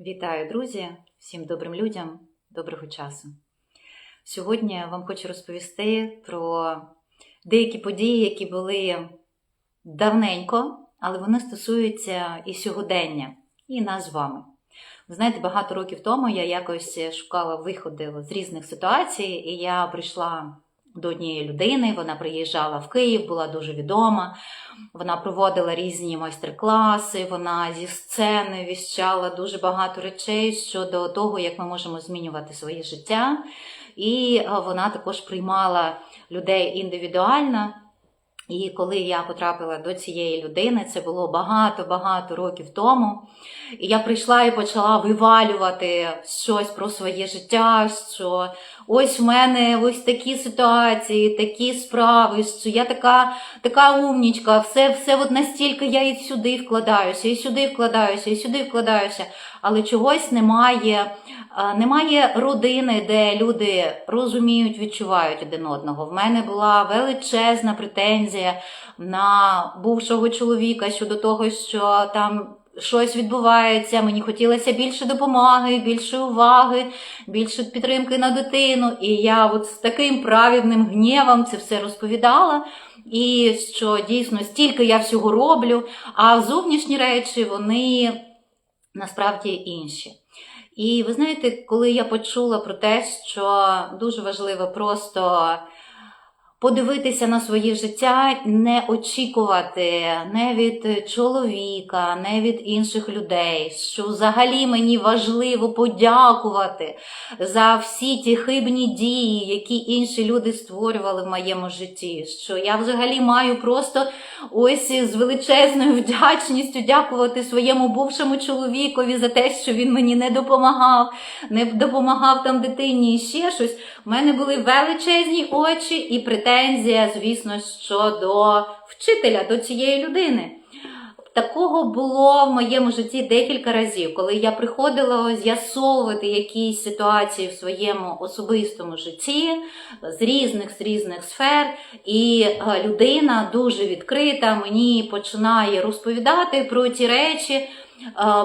Вітаю, друзі, всім добрим людям, доброго часу. Сьогодні я вам хочу розповісти про деякі події, які були давненько, але вони стосуються і сьогодення, і нас з вами. Ви знаєте, багато років тому я якось шукала виходи з різних ситуацій, і я прийшла до однієї людини, вона приїжджала в Київ, була дуже відома. Вона проводила різні майстер-класи, вона зі сцени віщала дуже багато речей щодо того, як ми можемо змінювати своє життя. І е, вона також приймала людей індивідуально. І коли я потрапила до цієї людини, це було багато-багато років тому. І я прийшла і почала вивалювати щось про своє життя, що ось в мене ось такі ситуації, такі справи, що я така така умнічка, все все от настільки я і сюди вкладаюся, і сюди вкладаюся, і сюди вкладаюся. Але чогось немає, немає родини, де люди розуміють, відчувають один одного. В мене була величезна претензія на бувшого чоловіка щодо того, що там. Щось відбувається, мені хотілося більше допомоги, більше уваги, більше підтримки на дитину. І я от з таким праведним гнівом це все розповідала. І що дійсно стільки я всього роблю, а зовнішні речі вони насправді інші. І ви знаєте, коли я почула про те, що дуже важливо просто подивитися на своє життя, не очікувати не від чоловіка, не від інших людей, що взагалі мені важливо подякувати за всі ті хибні дії, які інші люди створювали в моєму житті. Що я взагалі маю просто ось з величезною вдячністю дякувати своєму бувшому чоловікові за те, що він мені не допомагав, не допомагав там дитині і ще щось. У мене були величезні очі і претензія, звісно, щодо вчителя, до цієї людини. Такого було в моєму житті декілька разів, коли я приходила з'ясовувати якісь ситуації в своєму особистому житті з різних з різних сфер, і е, людина дуже відкрита мені починає розповідати про ті речі, е,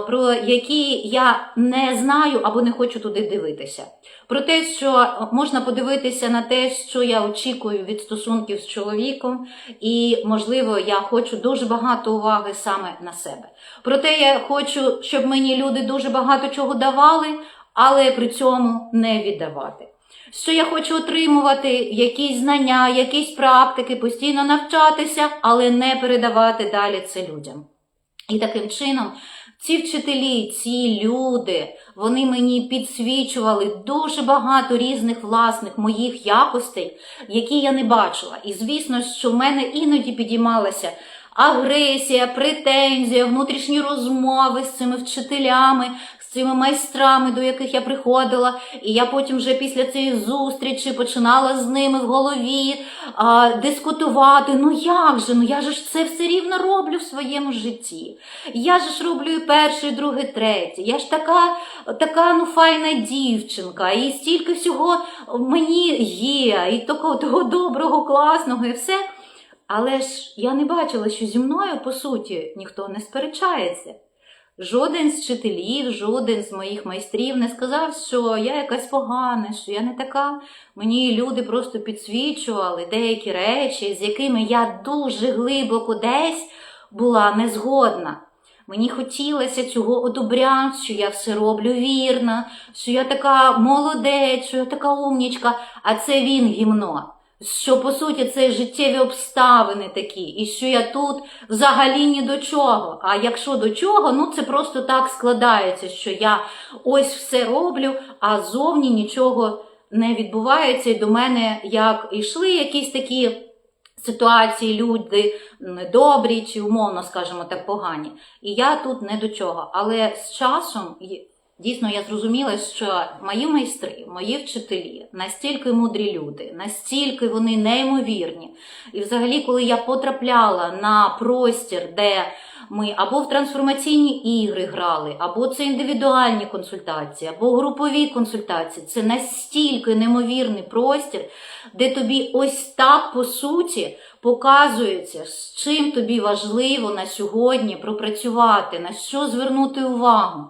про які я не знаю або не хочу туди дивитися. Про те, що можна подивитися на те, що я очікую від стосунків з чоловіком, і, можливо, я хочу дуже багато уваги саме на себе. Проте я хочу, щоб мені люди дуже багато чого давали, але при цьому не віддавати. Що я хочу отримувати якісь знання, якісь практики, постійно навчатися, але не передавати далі це людям. І таким чином ці вчителі, ці люди, вони мені підсвічували дуже багато різних власних моїх якостей, які я не бачила. І звісно, що в мене іноді підіймалася агресія, претензія, внутрішні розмови з цими вчителями, цими майстрами, до яких я приходила. І я потім вже після цієї зустрічі починала з ними в голові а, дискутувати. Ну як же? Ну я ж це все рівно роблю в своєму житті. Я ж роблю і перше, і друге, і. Я ж така, така ну файна дівчинка, і стільки всього мені є, і такого того доброго, класного, і все. Але ж я не бачила, що зі мною, по суті, ніхто не сперечається. Жоден з вчителів, жоден з моїх майстрів не сказав, що я якась погана, що я не така. Мені люди просто підсвічували деякі речі, з якими я дуже глибоко десь була незгодна. Мені хотілося цього одобряти, що я все роблю вірно, що я така молодець, що я така умнічка, а це він гімно що по суті це життєві обставини такі, і що я тут взагалі ні до чого. А якщо до чого, ну це просто так складається, що я ось все роблю, а зовні нічого не відбувається. І до мене як йшли якісь такі. Ситуації, люди недобрі чи умовно, скажімо так, погані. І я тут не до чого. Але з часом Дійсно, я зрозуміла, що мої майстри, мої вчителі, настільки мудрі люди, настільки вони неймовірні. І взагалі, коли я потрапляла на простір, де ми або в трансформаційні ігри грали, або це індивідуальні консультації, або групові консультації, це настільки неймовірний простір, де тобі ось так по суті показується, з чим тобі важливо на сьогодні пропрацювати, на що звернути увагу.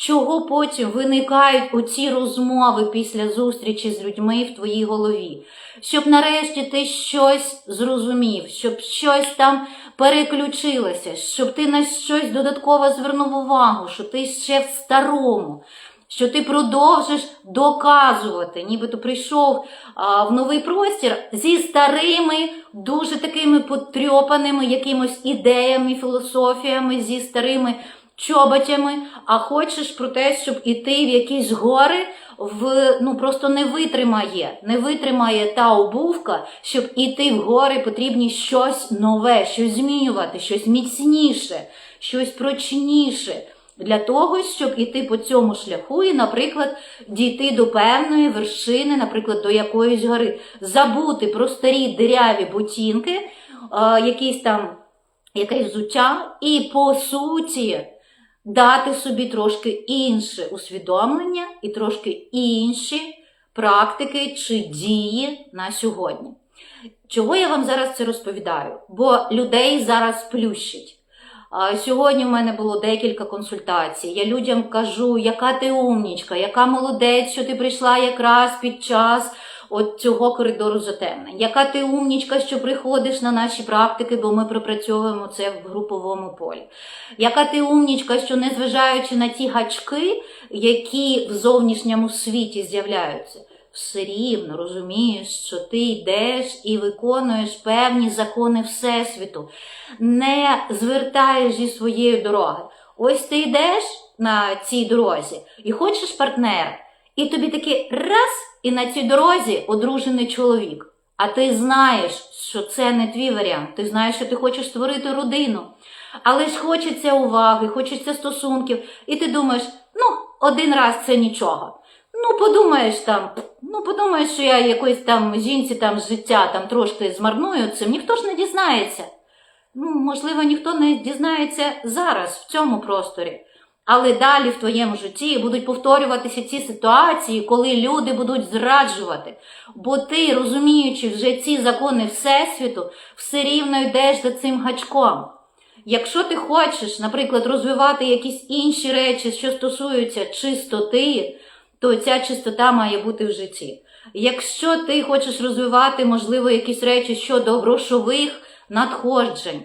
Чого потім виникають оці розмови після зустрічі з людьми в твоїй голові, щоб нарешті ти щось зрозумів, щоб щось там переключилося, щоб ти на щось додатково звернув увагу, що ти ще в старому. Що ти продовжиш доказувати, нібито прийшов а, в новий простір зі старими, дуже такими потрьопаними якимось ідеями, філософіями, зі старими чоботями, а хочеш про те, щоб іти в якісь гори, в, ну просто не витримає, не витримає та обувка, щоб іти в гори, потрібні щось нове, щось змінювати, щось міцніше, щось прочніше. Для того, щоб іти по цьому шляху і, наприклад, дійти до певної вершини, наприклад, до якоїсь гори, забути про старі диряві ботинки, е, якісь там якесь взуття, і по суті дати собі трошки інше усвідомлення і трошки інші практики чи дії на сьогодні. Чого я вам зараз це розповідаю? Бо людей зараз плющить. Сьогодні в мене було декілька консультацій. Я людям кажу, яка ти умнічка, яка молодець, що ти прийшла якраз під час от цього коридору затемнень. Яка ти умнічка, що приходиш на наші практики, бо ми пропрацьовуємо це в груповому полі. Яка ти умнічка, що незважаючи на ті гачки, які в зовнішньому світі з'являються, все рівно розумієш, що ти йдеш і виконуєш певні закони Всесвіту, не звертаєш зі своєї дороги. Ось ти йдеш на цій дорозі і хочеш партнера, і тобі такий раз, і на цій дорозі одружений чоловік. А ти знаєш, що це не твій варіант. Ти знаєш, що ти хочеш створити родину. Але ж хочеться уваги, хочеться стосунків, і ти думаєш, ну, один раз це нічого. Ну, подумаєш там, ну подумаєш, що я якоїсь там жінці там життя там трошки змарную цим, ніхто ж не дізнається. Ну, можливо, ніхто не дізнається зараз в цьому просторі. Але далі в твоєму житті будуть повторюватися ці ситуації, коли люди будуть зраджувати. Бо ти, розуміючи вже ці закони Всесвіту, все рівно йдеш за цим гачком. Якщо ти хочеш, наприклад, розвивати якісь інші речі, що стосуються чистоти, то ця чистота має бути в житті. Якщо ти хочеш розвивати, можливо, якісь речі щодо грошових надходжень,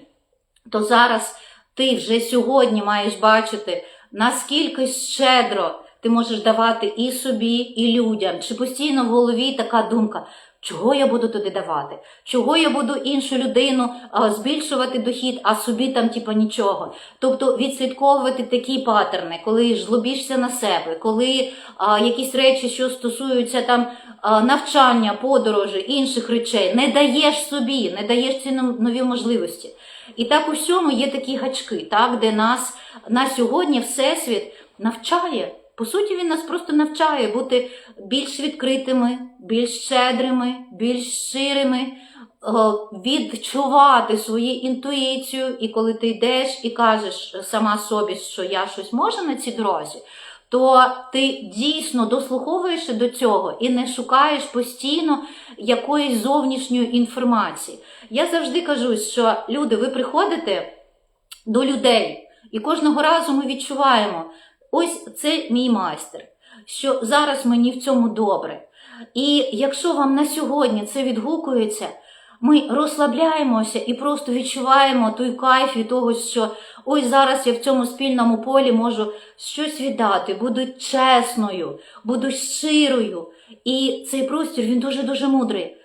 то зараз ти вже сьогодні маєш бачити, наскільки щедро ти можеш давати і собі, і людям. Чи постійно в голові така думка, чого я буду туди давати? Чого я буду іншу людину а, збільшувати дохід, а собі там типа нічого? Тобто відслідковувати такі паттерни, коли жлобішся на себе, коли а, якісь речі, що стосуються там навчання, подорожі, інших речей, не даєш собі, не даєш ці нові можливості. І так у всьому є такі гачки, так, де нас на сьогодні Всесвіт навчає. По суті, він нас просто навчає бути більш відкритими, більш щедрими, більш ширими, е, відчувати свою інтуїцію. І коли ти йдеш і кажеш сама собі, що я щось можу на цій дорозі, то ти дійсно дослуховуєшся до цього і не шукаєш постійно якоїсь зовнішньої інформації. Я завжди кажу, що люди, ви приходите до людей, і кожного разу ми відчуваємо, ось це мій майстер, що зараз мені в цьому добре. І якщо вам на сьогодні це відгукується, ми розслабляємося і просто відчуваємо той кайф від того, що ось зараз я в цьому спільному полі можу щось віддати, буду чесною, буду щирою. І цей простір він дуже-дуже мудрий.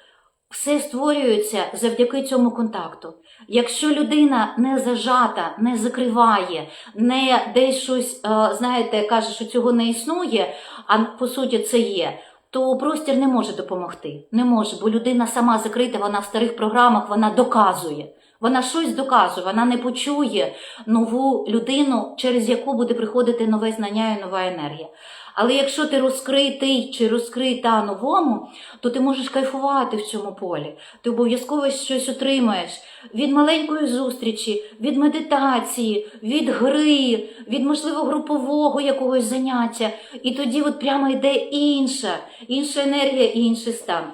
Все створюється завдяки цьому контакту. Якщо людина не зажата, не закриває, не десь щось, е, знаєте, каже, що цього не існує, а по суті це є, то простір не може допомогти. Не може, бо людина сама закрита, вона в старих програмах, вона доказує. Вона щось доказує, вона не почує нову людину, через яку буде приходити нове знання і нова енергія. Але якщо ти розкритий чи розкрита новому, то ти можеш кайфувати в цьому полі. Ти обов'язково щось отримаєш від маленької зустрічі, від медитації, від гри, від можливо групового якогось заняття. І тоді от прямо йде інша, інша енергія і інший стан.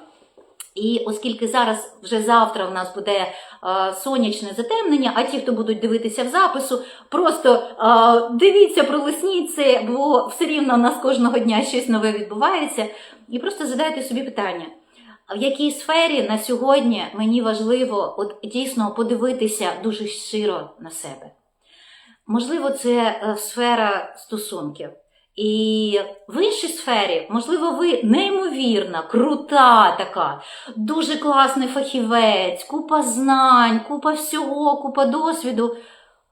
І оскільки зараз вже завтра в нас буде е, сонячне затемнення, а ті, хто будуть дивитися в запису, просто е, дивіться, пролисніть це, бо все рівно у нас кожного дня щось нове відбувається. І просто задайте собі питання. В якій сфері на сьогодні мені важливо от дійсно подивитися дуже щиро на себе? Можливо, це е, сфера стосунків. І в іншій сфері, можливо, ви неймовірна, крута така, дуже класний фахівець, купа знань, купа всього, купа досвіду.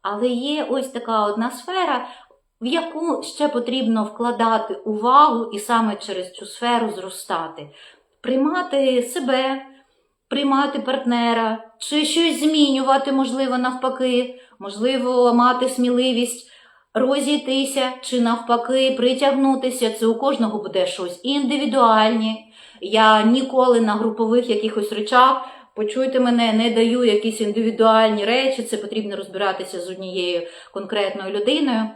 Але є ось така одна сфера, в яку ще потрібно вкладати увагу і саме через цю сферу зростати, приймати себе, приймати партнера, чи щось змінювати, можливо, навпаки, можливо, мати сміливість розійтися чи навпаки притягнутися. Це у кожного буде щось індивідуальне. Я ніколи на групових якихось речах. Почуйте мене, не даю якісь індивідуальні речі, це потрібно розбиратися з однією конкретною людиною.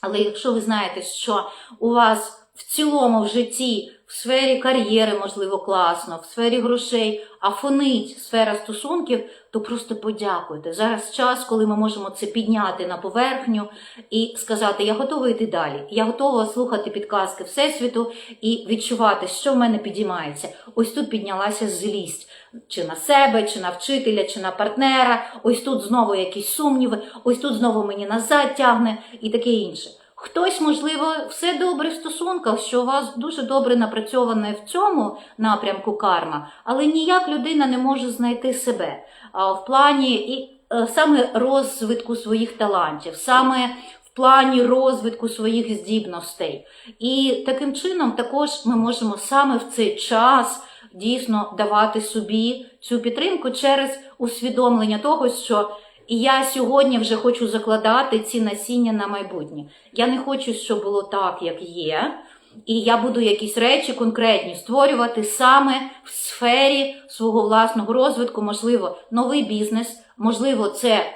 Але якщо ви знаєте, що у вас в цілому в житті, в сфері кар'єри, можливо, класно, в сфері грошей, а фонить сфера стосунків, то просто подякуйте. Зараз час, коли ми можемо це підняти на поверхню і сказати: Я готова йти далі. Я готова слухати підказки Всесвіту і відчувати, що в мене підіймається. Ось тут піднялася злість. Чи на себе, чи на вчителя, чи на партнера, ось тут знову якісь сумніви, ось тут знову мені назад тягне і таке інше. Хтось, можливо, все добре в стосунках, що у вас дуже добре напрацьоване в цьому напрямку карма, але ніяк людина не може знайти себе в плані і е, саме розвитку своїх талантів, саме в плані розвитку своїх здібностей. І таким чином також ми можемо саме в цей час дійсно давати собі цю підтримку через усвідомлення того, що і я сьогодні вже хочу закладати ці насіння на майбутнє. Я не хочу, щоб було так, як є. І я буду якісь речі конкретні створювати саме в сфері свого власного розвитку, можливо, новий бізнес, можливо, це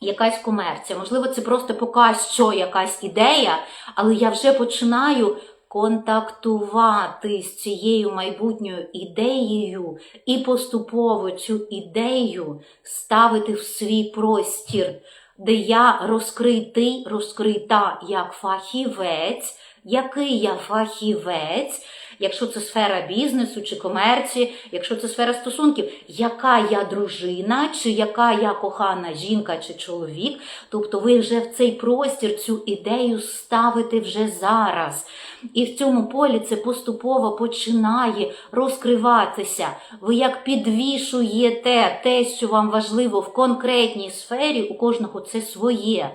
якась комерція, можливо, це просто поки що якась ідея, але я вже починаю контактувати з цією майбутньою ідеєю і поступово цю ідею ставити в свій простір, де я розкритий, розкрита як фахівець, який я фахівець, якщо це сфера бізнесу чи комерції, якщо це сфера стосунків, яка я дружина, чи яка я кохана жінка чи чоловік. Тобто ви вже в цей простір цю ідею ставите вже зараз. І в цьому полі це поступово починає розкриватися. Ви як підвішуєте те, що вам важливо в конкретній сфері, у кожного це своє.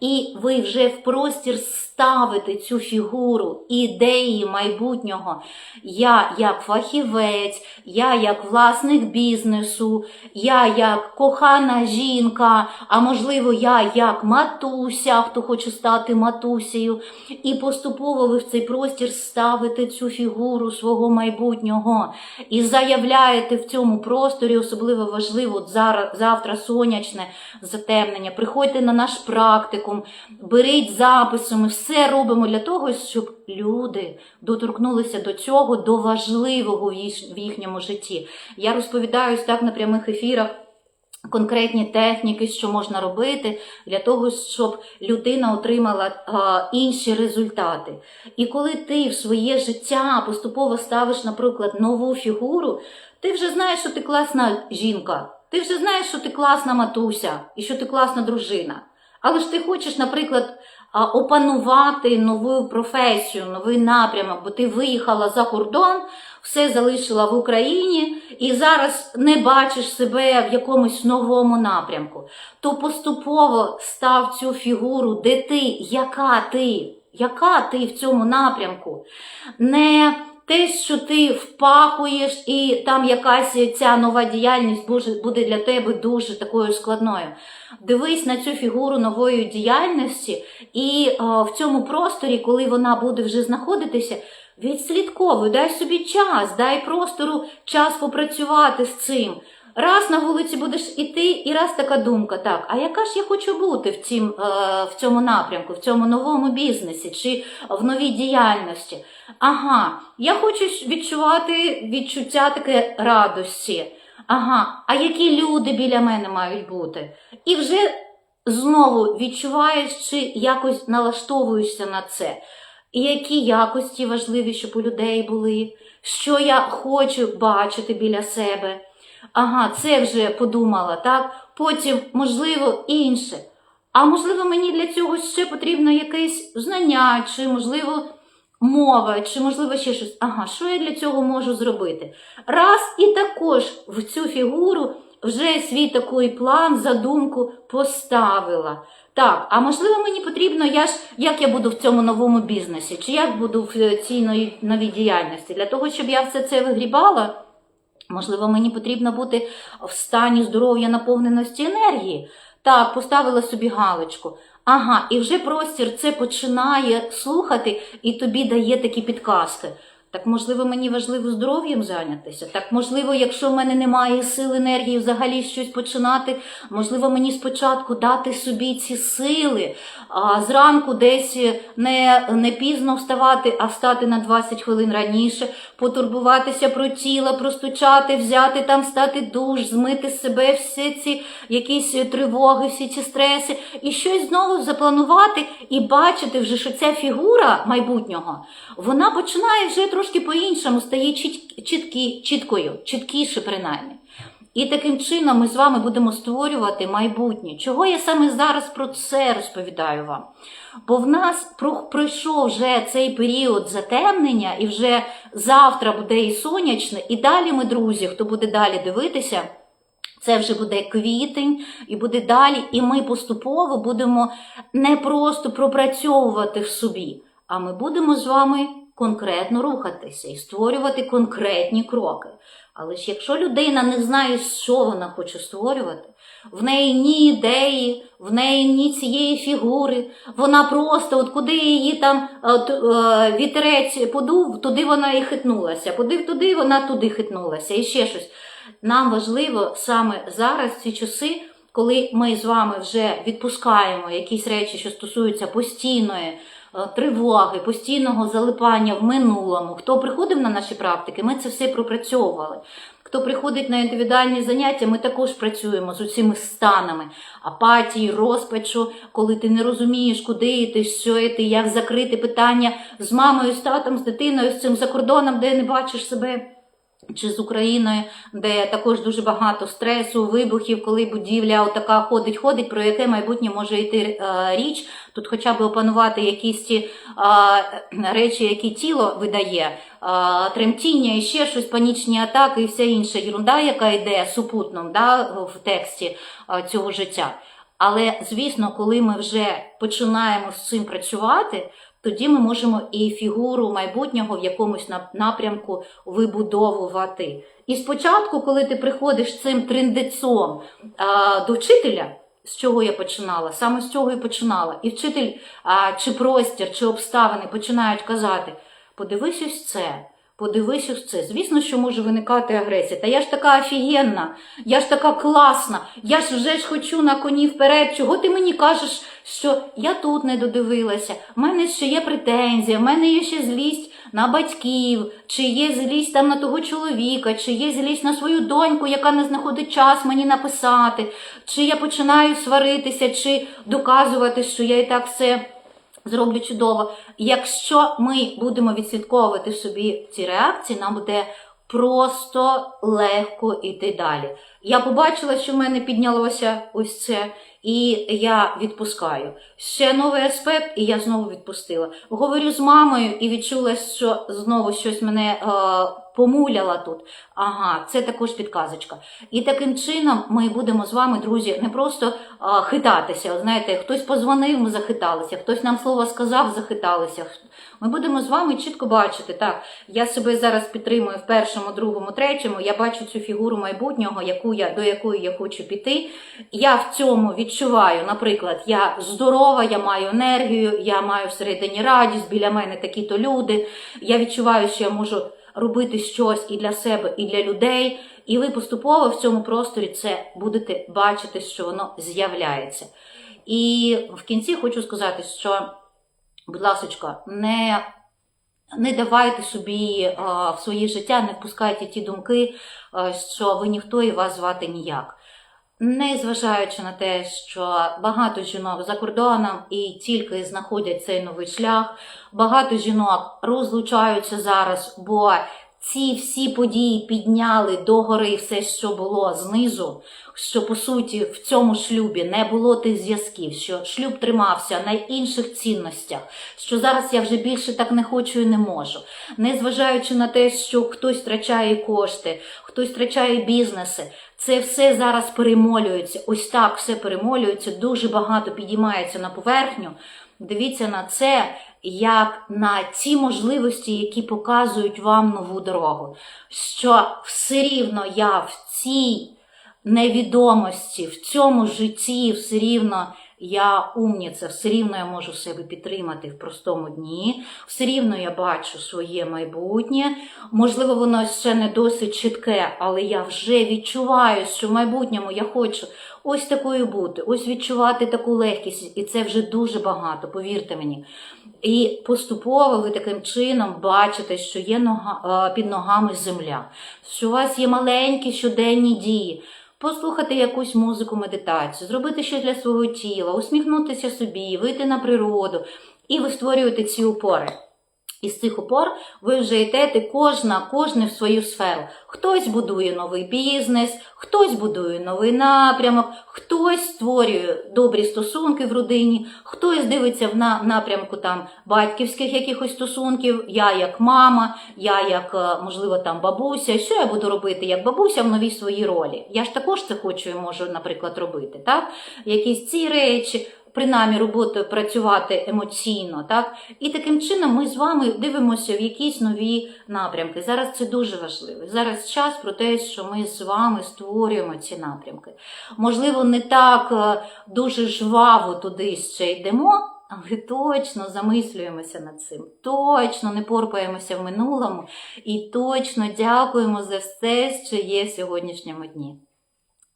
І ви вже в простір ставите цю фігуру ідеї майбутнього. Я як фахівець, я як власник бізнесу, я як кохана жінка, а можливо, я як матуся, хто хоче стати матусею. І поступово ви в цей простір ставите цю фігуру свого майбутнього і заявляєте в цьому просторі, особливо важливо, зараз, завтра сонячне затемнення. Приходьте на наш практикум, беріть записи, ми все робимо для того, щоб люди доторкнулися до цього, до важливого в їхньому житті. Я розповідаю так на прямих ефірах. Конкретні техніки, що можна робити для того, щоб людина отримала а, інші результати. І коли ти в своє життя поступово ставиш, наприклад, нову фігуру, ти вже знаєш, що ти класна жінка, ти вже знаєш, що ти класна матуся і що ти класна дружина. Але ж ти хочеш, наприклад, опанувати нову професію, новий напрямок, бо ти виїхала за кордон, все залишила в Україні і зараз не бачиш себе в якомусь новому напрямку. То поступово став цю фігуру, де ти, яка ти, яка ти в цьому напрямку. Не те, що ти впахуєш, і там якась ця нова діяльність буде- для тебе дуже такою складною. Дивись на цю фігуру нової діяльності, і е, в цьому просторі, коли вона буде вже знаходитися, відслідковуй, дай собі час, дай простору час попрацювати з цим. Раз на вулиці будеш іти, і раз така думка, так, а яка ж я хочу бути в, цім, е, в цьому напрямку, в цьому новому бізнесі чи в новій діяльності? Ага, я хочу відчувати відчуття таке радості. Ага, а які люди біля мене мають бути? І вже знову відчуваєш чи якось налаштовуєшся на це. Які якості важливі, щоб у людей були, що я хочу бачити біля себе. Ага, це вже подумала, так? Потім, можливо, інше. А можливо, мені для цього ще потрібно якесь знання, чи, можливо, мова, чи, можливо, ще щось. Ага, що я для цього можу зробити? Раз і також в цю фігуру вже свій такий план, задумку поставила. Так, а можливо, мені потрібно, я ж як я буду в цьому новому бізнесі, чи як буду в цій новій, новій діяльності? Для того, щоб я все це вигрібала, можливо, мені потрібно бути в стані здоров'я наповненості енергії. Так, поставила собі галочку. Ага, і вже простір це починає слухати і тобі дає такі підказки. Так, можливо, мені важливо здоров'ям зайнятися. Так, можливо, якщо в мене немає сил енергії взагалі щось починати, можливо, мені спочатку дати собі ці сили, а зранку десь не, не пізно вставати, а встати на 20 хвилин раніше, потурбуватися про тіло, простучати, взяти там, стати душ, змити з себе всі ці якісь тривоги, всі ці стреси, і щось знову запланувати і бачити вже, що ця фігура майбутнього, вона починає вже трошки по-іншому, стає чіт, чіткі, чіткою, чіткіше принаймні. І таким чином ми з вами будемо створювати майбутнє. Чого я саме зараз про це розповідаю вам? Бо в нас пройшов вже цей період затемнення, і вже завтра буде і сонячне, і далі ми, друзі, хто буде далі дивитися. Це вже буде квітень і буде далі, і ми поступово будемо не просто пропрацьовувати в собі, а ми будемо з вами конкретно рухатися і створювати конкретні кроки. Але ж якщо людина не знає, що вона хоче створювати, в неї ні ідеї, в неї ні цієї фігури, вона просто, от куди її там е, т- е, вітерець подув, туди вона і хитнулася, подив туди, вона туди хитнулася, і ще щось. Нам важливо саме зараз ці часи, коли ми з вами вже відпускаємо якісь речі, що стосуються постійної тривоги, постійного залипання в минулому. Хто приходив на наші практики, ми це все пропрацьовували. Хто приходить на індивідуальні заняття, ми також працюємо з усіми станами апатії, розпачу, коли ти не розумієш, куди йти, що йти, як закрити питання з мамою, з татом, з дитиною, з цим за кордоном, де не бачиш себе чи з Україною, де також дуже багато стресу, вибухів, коли будівля отака ходить, ходить, про яке майбутнє може йти е, річ. Тут хоча б опанувати якісь ті е, речі, які тіло видає, е, тремтіння і ще щось, панічні атаки і вся інша ерунда, яка йде супутно да, в тексті цього життя. Але, звісно, коли ми вже починаємо з цим працювати, тоді ми можемо і фігуру майбутнього в якомусь напрямку вибудовувати. І спочатку, коли ти приходиш цим триндецом до вчителя, з чого я починала, саме з цього і починала, і вчитель а, чи простір, чи обставини починають казати: подивись ось це. Подивись ось це. Звісно, що може виникати агресія. Та я ж така офігенна, я ж така класна, я ж вже ж хочу на коні вперед. Чого ти мені кажеш, що я тут не додивилася? У мене ще є претензія, в мене є ще злість на батьків, чи є злість там на того чоловіка, чи є злість на свою доньку, яка не знаходить час мені написати, чи я починаю сваритися, чи доказувати, що я і так все. Зроблю чудово. Якщо ми будемо відслідковувати собі ці реакції, нам буде просто легко йти далі. Я побачила, що в мене піднялося ось це, і я відпускаю. Ще новий аспект, і я знову відпустила. Говорю з мамою і відчула, що знову щось мене е, помуляла тут. Ага, це також підказочка. І таким чином ми будемо з вами, друзі, не просто е, хитатися. Знаєте, хтось позвонив, ми захиталися, хтось нам слово сказав, захиталися. Ми будемо з вами чітко бачити, так, я себе зараз підтримую в першому, другому, третьому, я бачу цю фігуру майбутнього, яку я, до якої я хочу піти. Я в цьому відчуваю, наприклад, я здорова, я маю енергію, я маю всередині радість, біля мене такі-то люди. Я відчуваю, що я можу робити щось і для себе, і для людей. І ви поступово в цьому просторі це будете бачити, що воно з'являється. І в кінці хочу сказати, що, будь ласка, не, не давайте собі в своє життя, не впускайте ті думки, що ви ніхто і вас звати ніяк. Не зважаючи на те, що багато жінок за кордоном і тільки знаходять цей новий шлях, багато жінок розлучаються зараз, бо ці всі події підняли догори все, що було знизу, що по суті в цьому шлюбі не було тих зв'язків, що шлюб тримався на інших цінностях, що зараз я вже більше так не хочу і не можу. Незважаючи на те, що хтось втрачає кошти, хтось втрачає бізнеси, це все зараз перемолюється. Ось так все перемолюється, дуже багато підіймається на поверхню. Дивіться на це як на ті можливості, які показують вам нову дорогу. Що все рівно я в цій невідомості, в цьому житті, все рівно я умніця, все рівно я можу себе підтримати в простому дні, все рівно я бачу своє майбутнє. Можливо, воно ще не досить чітке, але я вже відчуваю, що в майбутньому я хочу ось такою бути, ось відчувати таку легкість, і це вже дуже багато, повірте мені. І поступово ви таким чином бачите, що є нога, е, під ногами земля, що у вас є маленькі щоденні дії. Послухати якусь музику, медитацію, зробити щось для свого тіла, усміхнутися собі, вийти на природу, і ви створюєте ці опори. Із цих опор ви вже йдете кожна, кожне в свою сферу. Хтось будує новий бізнес, хтось будує новий напрямок, хтось створює добрі стосунки в родині, хтось дивиться в напрямку там батьківських якихось стосунків. Я як мама, я як е, можливо там бабуся. Що я буду робити як бабуся в новій своїй ролі? Я ж також це хочу і можу, наприклад, робити. Так? Якісь ці речі принаймні роботою працювати емоційно, так? І таким чином ми з вами дивимося в якісь нові напрямки. Зараз це дуже важливо. Зараз час про те, що ми з вами створюємо ці напрямки. Можливо, не так е, дуже жваво туди ще йдемо. Але точно замислюємося над цим, точно не порпаємося в минулому і точно дякуємо за все, що є в сьогоднішньому дні.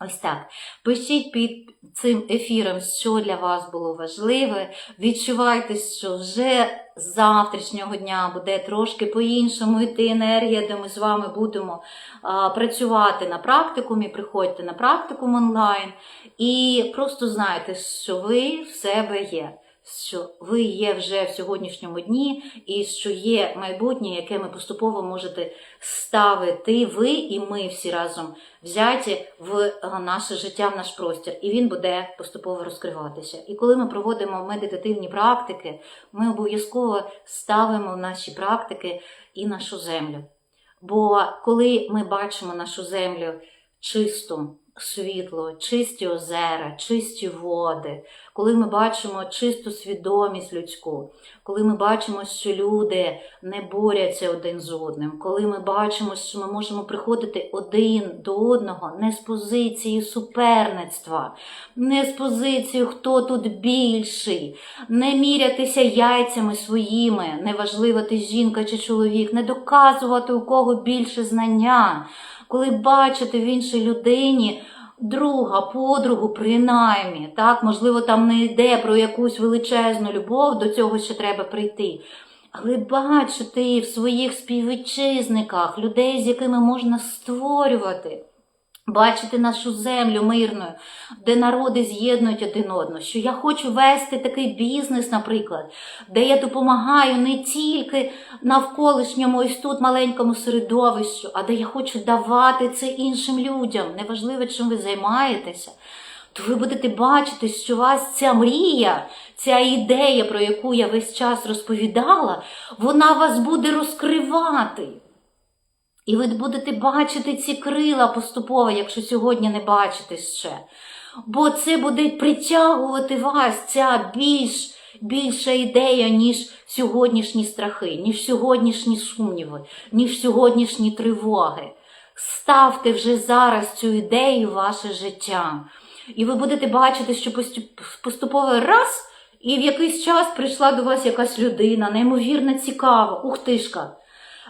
Ось так. Пишіть під цим ефіром, що для вас було важливе. Відчувайте, що вже з завтрашнього дня буде трошки по-іншому йти енергія, де ми з вами будемо а, працювати на практикумі. Приходьте на практикум онлайн і просто знайте, що ви в себе є. Що ви є вже в сьогоднішньому дні, і що є майбутнє, яке ми поступово можете ставити ви і ми всі разом взяті в е, наше життя, в наш простір, і він буде поступово розкриватися. І коли ми проводимо медитативні практики, ми обов'язково ставимо наші практики і нашу землю. Бо коли ми бачимо нашу землю чисту, світло, чисті озера, чисті води, коли ми бачимо чисту свідомість людську, коли ми бачимо, що люди не борються один з одним, коли ми бачимо, що ми можемо приходити один до одного не з позиції суперництва, не з позиції хто тут більший, не мірятися яйцями своїми, неважливо ти жінка чи чоловік, не доказувати у кого більше знання, коли бачите в іншій людині друга, подругу, принаймні, так, можливо, там не йде про якусь величезну любов, до цього ще треба прийти. Але бачити в своїх співвітчизниках людей, з якими можна створювати, бачити нашу землю мирною, де народи з'єднують один одного, що я хочу вести такий бізнес, наприклад, де я допомагаю не тільки навколишньому ось тут маленькому середовищу, а де я хочу давати це іншим людям. Неважливо, чим ви займаєтеся. То ви будете бачити, що у вас ця мрія, ця ідея, про яку я весь час розповідала, вона вас буде розкривати. І ви будете бачити ці крила поступово, якщо сьогодні не бачите ще. Бо це буде притягувати вас, ця більш, більша ідея, ніж сьогоднішні страхи, ніж сьогоднішні сумніви, ніж сьогоднішні тривоги. Ставте вже зараз цю ідею в ваше життя. І ви будете бачити, що поступ- поступово раз, і в якийсь час прийшла до вас якась людина, неймовірно цікава, ухтишка.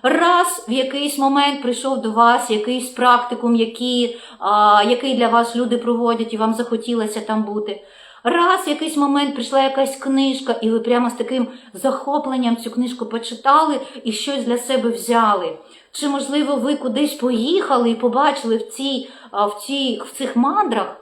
Раз в якийсь момент прийшов до вас якийсь практикум, який, а, який для вас люди проводять, і вам захотілося там бути. Раз в якийсь момент прийшла якась книжка, і ви прямо з таким захопленням цю книжку почитали і щось для себе взяли. Чи, можливо, ви кудись поїхали і побачили в, цій, в, цій, в цих мандрах,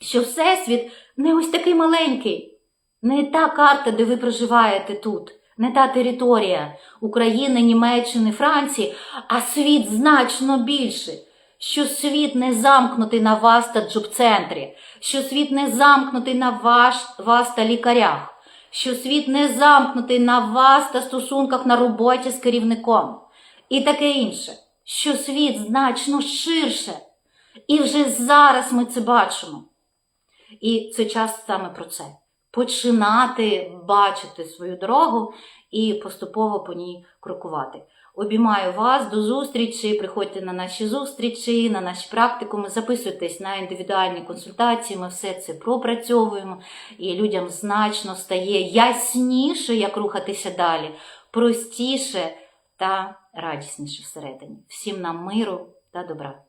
що Всесвіт не ось такий маленький, не та карта, де ви проживаєте тут, не та територія України, Німеччини, Франції, а світ значно більший. Що світ не замкнутий на вас та джоб-центрі, що світ не замкнутий на ваш, вас та лікарях, що світ не замкнутий на вас та стосунках на роботі з керівником і таке інше, що світ значно ширше. І вже зараз ми це бачимо. І це час саме про це. Починати бачити свою дорогу і поступово по ній крокувати. Обіймаю вас до зустрічі. Приходьте на наші зустрічі, на наші практикуми, записуйтесь на індивідуальні консультації. Ми все це пропрацьовуємо, і людям значно стає ясніше, як рухатися далі, простіше та радісніше всередині. Всім нам миру та добра.